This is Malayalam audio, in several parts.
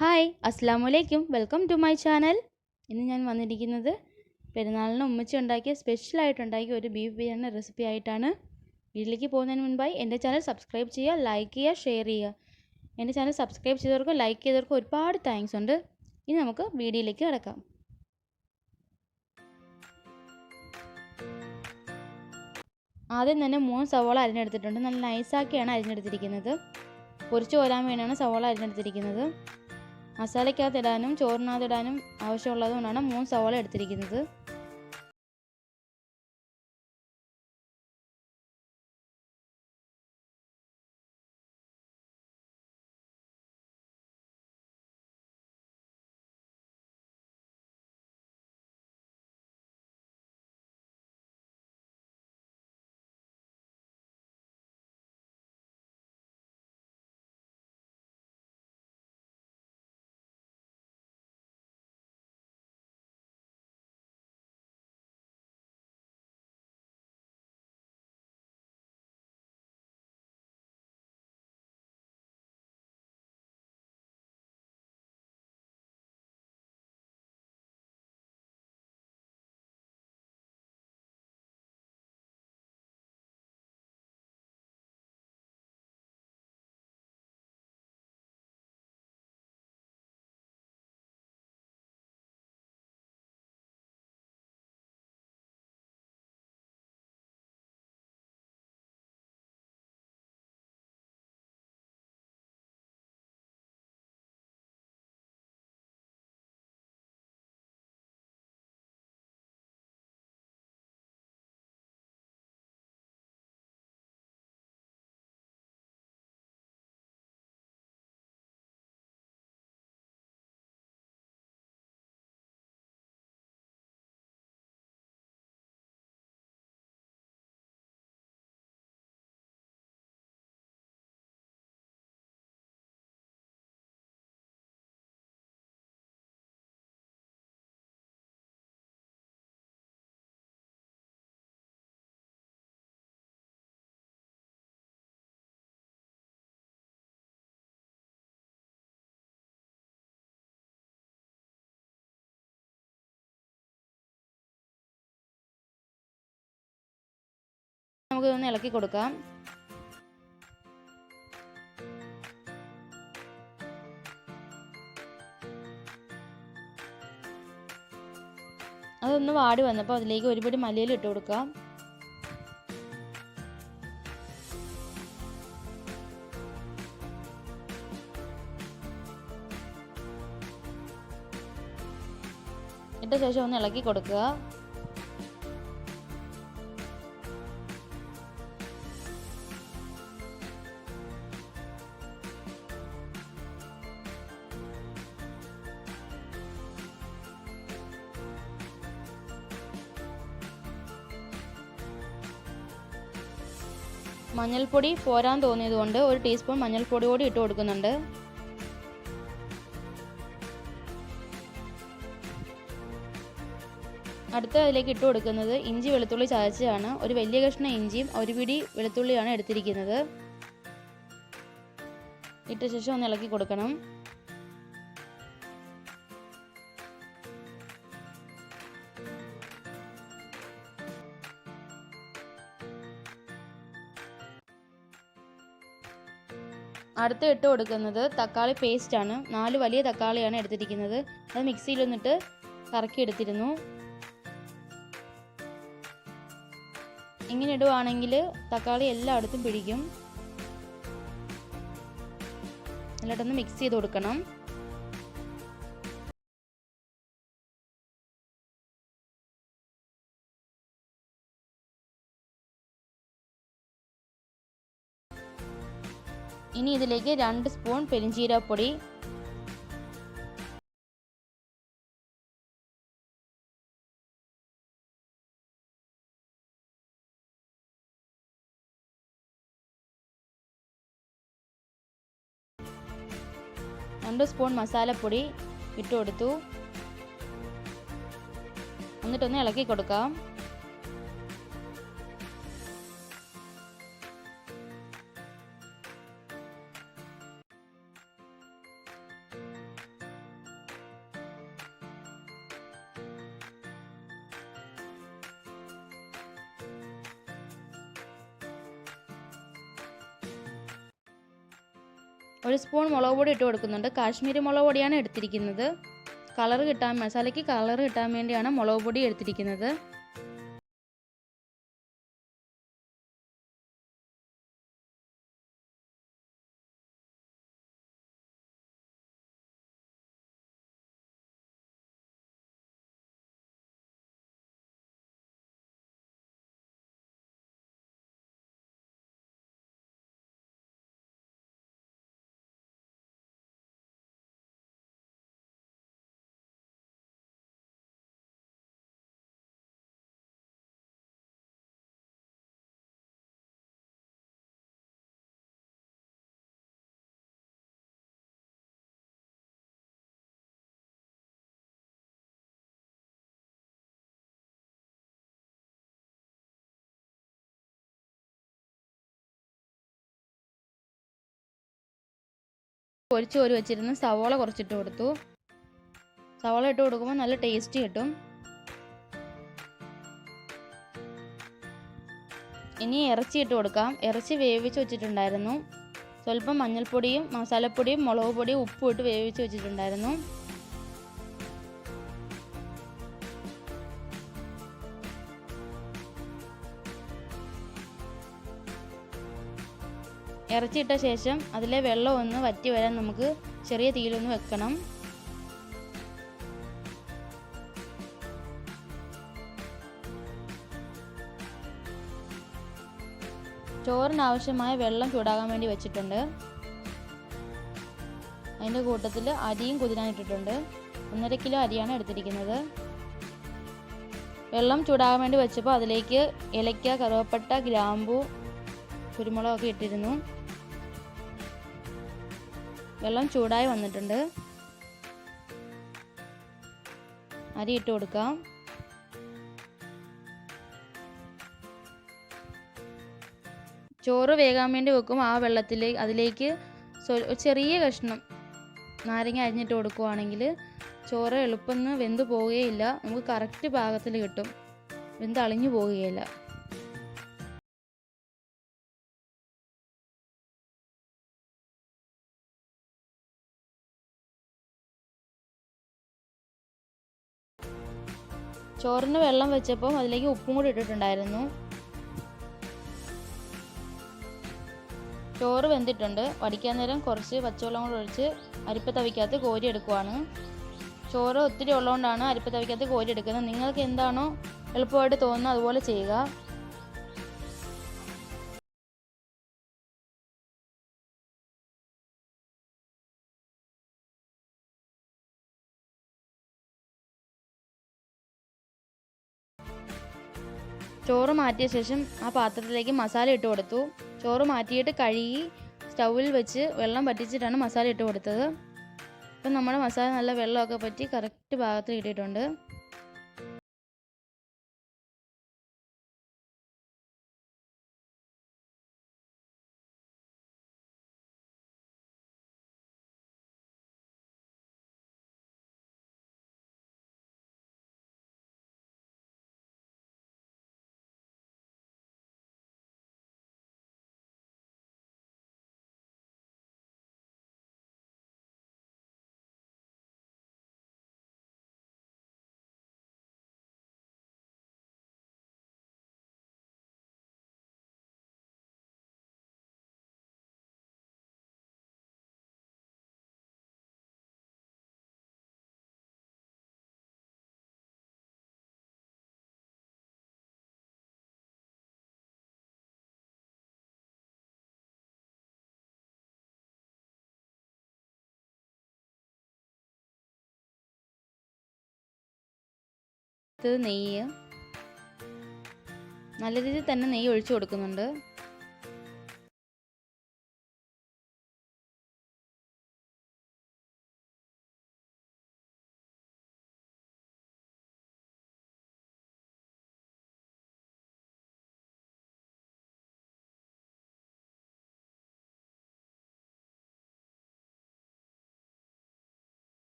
ഹായ് അസ്സാം വലൈക്കും വെൽക്കം ടു മൈ ചാനൽ. ഇന്ന് ഞാൻ വന്നിരിക്കുന്നത് പെരുന്നാളിന് ഉമ്മച്ചി ഉണ്ടാക്കിയ സ്പെഷ്യലായിട്ട് ഉണ്ടാക്കിയ ഒരു ബീഫ് ബിരിയാണി റെസിപ്പി ആയിട്ടാണ്. വീട്ടിലേക്ക് പോകുന്നതിന് മുൻപായി എന്റെ ചാനൽ സബ്സ്ക്രൈബ് ചെയ്യുക ലൈക്ക് ചെയ്യുക ഷെയർ ചെയ്യുക. എന്റെ ചാനൽ സബ്സ്ക്രൈബ് ചെയ്തവർക്കും ലൈക്ക് ചെയ്തവർക്കും ഒരുപാട് താങ്ക്സ് ഉണ്ട്. ഇനി നമുക്ക് വീഡിയോയിലേക്ക് കിടക്കാം. ആദ്യം തന്നെ മൂന്ന് സവോള അരിഞ്ഞെടുത്തിട്ടുണ്ട്. നല്ല നൈസാക്കിയാണ് അരിഞ്ഞെടുത്തിരിക്കുന്നത്. പൊരിച്ചു കോരാൻ വേണ്ടിയാണ് സവോള അരിഞ്ഞെടുത്തിരിക്കുന്നത്. മസാലയ്ക്കകത്തിടാനും ചോറിനകത്തിടാനും ആവശ്യമുള്ളതുകൊണ്ടാണ് മൂന്ന് സവോള എടുത്തിരിക്കുന്നത്. നമുക്ക് ഒന്ന് ഇളക്കി കൊടുക്കാം. അതൊന്ന് വാടി വന്നപ്പോൾ അതിലേക്ക് ഒരുപടി മല്ലിയില ഇട്ട് കൊടുക്കാം. ഇട്ട ശേഷം ഒന്ന് ഇളക്കി കൊടുക്കുക. മഞ്ഞൾപ്പൊടി പോരാൻ തോന്നിയതുകൊണ്ട് ഒരു ടീസ്പൂൺ മഞ്ഞൾപ്പൊടി കൂടി ഇട്ട് കൊടുക്കുന്നുണ്ട്. അടുത്ത അതിലേക്ക് ഇട്ട് കൊടുക്കുന്നത് ഇഞ്ചി വെളുത്തുള്ളി ചതച്ചതാണ്. ഒരു വലിയ കഷ്ണം ഇഞ്ചിയും ഒരു പിടി വെളുത്തുള്ളിയാണ് എടുത്തിരിക്കുന്നത്. ഇട്ട ശേഷം ഒന്ന് ഇളക്കി കൊടുക്കണം. അടുത്ത് ഇട്ട് കൊടുക്കുന്നത് തക്കാളി പേസ്റ്റ് ആണ്. നാല് വലിയ തക്കാളിയാണ് എടുത്തിരിക്കുന്നത്. അത് മിക്സിയിലൊന്നിട്ട് കറക്കി എടുത്തിരുന്നു ഇങ്ങനെ ഇടുവാണെങ്കിൽ തക്കാളി എല്ലായിടത്തും പിടിക്കും. എന്നിട്ടൊന്ന് മിക്സ് ചെയ്ത് കൊടുക്കണം. ഇനി ഇതിലേക്ക് രണ്ട് സ്പൂൺ പെരിഞ്ചീരപ്പൊടി രണ്ട് സ്പൂൺ മസാലപ്പൊടി ഇട്ട് കൊടുത്തു. എന്നിട്ടൊന്ന് ഇളക്കി കൊടുക്കാം. ഒരു സ്പൂൺ മുളക് പൊടി ഇട്ട് കൊടുക്കുന്നുണ്ട്. കാശ്മീരി മുളക് പൊടിയാണ് എടുത്തിരിക്കുന്നത്. കളർ കിട്ടാൻ മസാലയ്ക്ക് കളർ കിട്ടാൻ വേണ്ടിയാണ് മുളക് പൊടി എടുത്തിരിക്കുന്നത്. പൊരിച്ച് ഒരു വെച്ചിരുന്ന സവോള കുറച്ചിട്ട് കൊടുത്തു. സവോള ഇട്ട് കൊടുക്കുമ്പോൾ നല്ല ടേസ്റ്റ് കിട്ടും. ഇനി ഇറച്ചി ഇട്ട് കൊടുക്കാം. ഇറച്ചി വേവിച്ച് വെച്ചിട്ടുണ്ടായിരുന്നു. സ്വല്പം മഞ്ഞൾപ്പൊടിയും മസാലപ്പൊടിയും മുളക് പൊടിയും ഉപ്പും ഇട്ട് വേവിച്ച് വെച്ചിട്ടുണ്ടായിരുന്നു. ഇറച്ചിയിട്ട ശേഷം അതിലെ വെള്ളം ഒന്ന് വറ്റി വരാൻ നമുക്ക് ചെറിയ തീയിലൊന്ന് വെക്കണം. ചോറിനാവശ്യമായ വെള്ളം ചൂടാകാൻ വേണ്ടി വെച്ചിട്ടുണ്ട്. അതിന്റെ കൂട്ടത്തിൽ അരിയും കുതിരാനിട്ടിട്ടുണ്ട് ഒന്നര കിലോ അരിയാണ് എടുത്തിരിക്കുന്നത്. വെള്ളം ചൂടാകാൻ വേണ്ടി വെച്ചപ്പോൾ അതിലേക്ക് ഇലയ്ക്ക കറുവപ്പട്ട ഗ്രാമ്പു കുരുമുളകൊക്കെ ഇട്ടിരുന്നു. വെള്ളം ചൂടായി വന്നിട്ടുണ്ട്. അരി ഇട്ട് കൊടുക്കാം. ചോറ് വേകാൻ വേണ്ടി വെക്കും. ആ വെള്ളത്തിലേക്ക് അതിലേക്ക് ചെറിയ കഷ്ണം നാരങ്ങ അരിഞ്ഞിട്ട് കൊടുക്കുവാണെങ്കിൽ ചോറ് എളുപ്പം വെന്ത് പോവുകയില്ല. നമുക്ക് കറക്റ്റ് പാകത്തിൽ കിട്ടും. വെന്ത് അളിഞ്ഞു പോവുകയില്ല. ചോറിന് വെള്ളം വെച്ചപ്പോൾ അതിലേക്ക് ഉപ്പും കൂടി ഇട്ടിട്ടുണ്ടായിരുന്നു. ചോറ് വെന്തിട്ടുണ്ട്. വടിക്കാൻ നേരം കുറച്ച് പച്ചവെള്ളം കൂടെ ഒഴിച്ച് അരിപ്പ തവിക്കകത്ത് കോരി എടുക്കുവാണ്. ചോറ് ഒത്തിരി ഉള്ളതുകൊണ്ടാണ് അരിപ്പ തവിക്കകത്ത് കോരി എടുക്കുന്നത്. നിങ്ങൾക്ക് എന്താണോ എളുപ്പമായിട്ട് തോന്നുന്നത് അതുപോലെ ചെയ്യുക. ചോറ് മാറ്റിയ ശേഷം ആ പാത്രത്തിലേക്ക് മസാല ഇട്ട് കൊടുത്തു. ചോറ് മാറ്റിയിട്ട് കഴുകി സ്റ്റൗവിൽ വെച്ച് വെള്ളം പറ്റിച്ചിട്ടാണ് മസാല ഇട്ട് കൊടുത്തത്. ഇപ്പം നമ്മുടെ മസാല നല്ല വെള്ളമൊക്കെ പറ്റി കറക്റ്റ് പാകത്തിൽ ഇട്ടിട്ടുണ്ട്. നെയ്യ്. നല്ല രീതിയിൽ തന്നെ നെയ്യ് ഒഴിച്ചു കൊടുക്കുന്നുണ്ട്.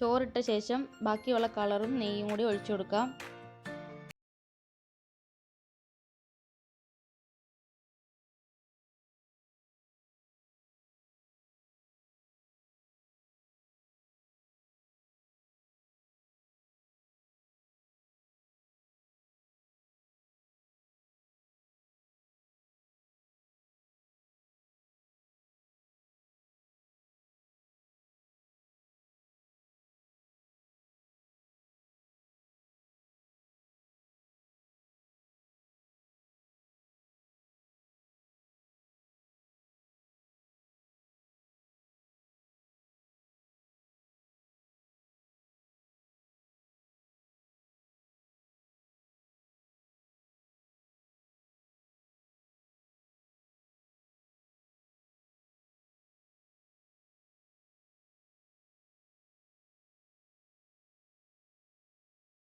ചോറിട്ട ശേഷം ബാക്കിയുള്ള കളറും നെയ്യും കൂടി ഒഴിച്ചു കൊടുക്കാം.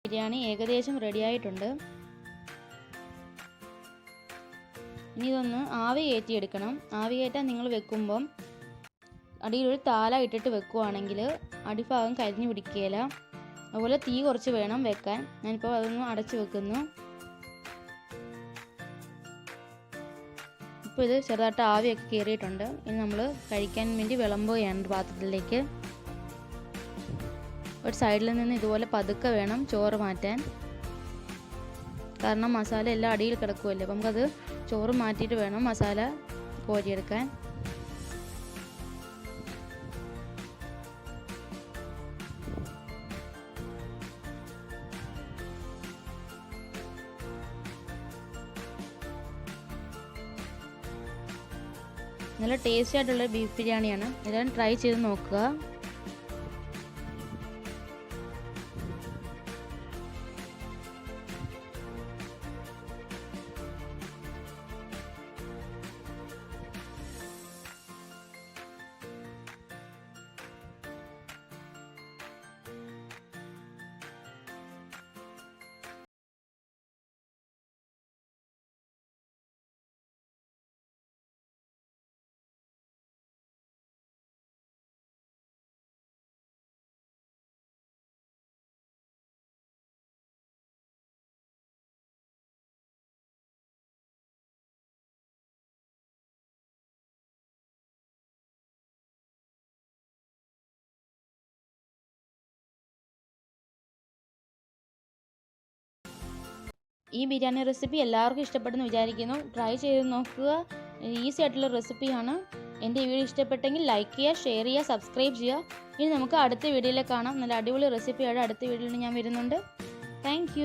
ബിരിയാണി ഏകദേശം റെഡിയായിട്ടുണ്ട് ഇനി ഇതൊന്ന് ആവി കയറ്റിയെടുക്കണം. ആവി കയറ്റാൻ നിങ്ങൾ വെക്കുമ്പം അടിയിലൊരു താല ഇട്ടിട്ട് വെക്കുവാണെങ്കിൽ അടിഭാഗം കരിഞ്ഞു പിടിക്കുകയില്ല. അതുപോലെ തീ കുറച്ച് വേണം വെക്കാൻ. ഞാനിപ്പോൾ അതൊന്ന് അടച്ചു വെക്കുന്നു. ഇപ്പോൾ ഇത് ചെറുതായിട്ട് ആവിയൊക്കെ കയറിയിട്ടുണ്ട്. ഇനി നമ്മൾ കഴിക്കാൻ വേണ്ടി വിളമ്പുകയാണ് പാത്രത്തിലേക്ക്. ഒരു സൈഡിൽ നിന്ന് ഇതുപോലെ പതുക്കെ വേണം ചോറ് മാറ്റാൻ. കാരണം മസാല എല്ലാം അടിയിൽ കിടക്കുമല്ലേ അപ്പം നമുക്കത് ചോറ് മാറ്റിയിട്ട് വേണം മസാല കോരിയെടുക്കാൻ. നല്ല ടേസ്റ്റി ആയിട്ടുള്ള ബീഫ് ബിരിയാണിയാണ്. എല്ലാവരും ട്രൈ ചെയ്ത് നോക്കുക. ഈ ബിരിയാണി റെസിപ്പി എല്ലാവർക്കും ഇഷ്ടപ്പെടുന്നു വിചാരിക്കുന്നു. ട്രൈ ചെയ്ത് നോക്കുക. ഈസി ആയിട്ടുള്ള റെസിപ്പിയാണ് എന്റെ വീഡിയോ ഇഷ്ടപ്പെട്ടെങ്കിൽ ലൈക്ക് ചെയ്യുക ഷെയർ ചെയ്യുക സബ്സ്ക്രൈബ് ചെയ്യുക. ഇനി നമുക്ക് അടുത്ത വീഡിയോയിൽ കാണാം. നല്ല അടിപൊളി റെസിപ്പിയാണ് അടുത്ത വീഡിയോയിൽ ഞാൻ വരുന്നുണ്ട്. താങ്ക്